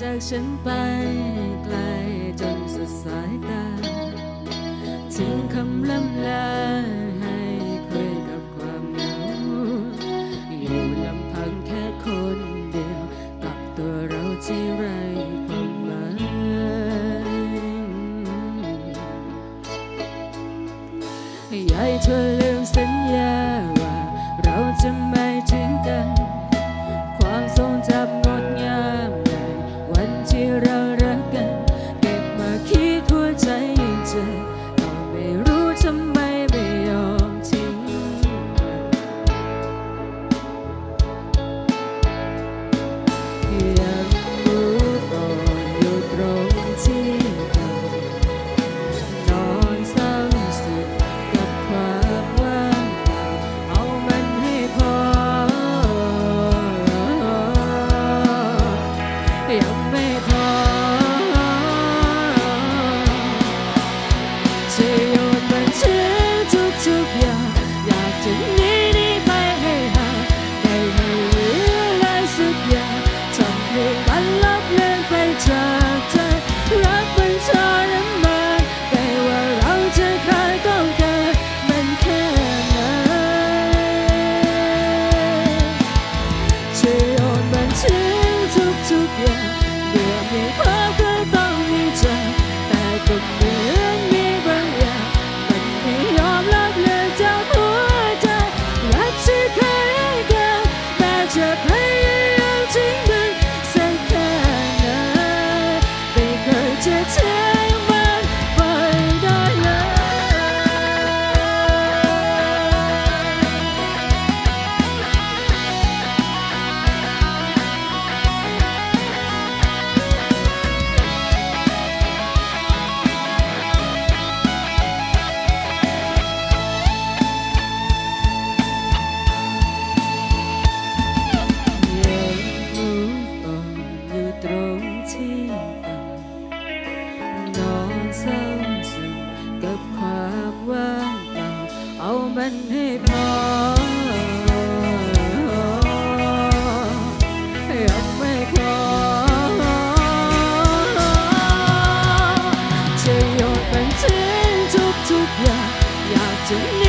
จากฉันไปไกลจนสุดสายตาทิ้งคำล่ำลาให้คุยกับความเหงา อยู่ลำพังแค่คนเดียวกับตัวเราที่ไร้ความหมายอยากให้เธอ to นให้พอยากไม่ขอจะโยนเป็นทิ้งทุกๆอย่างอยากจะ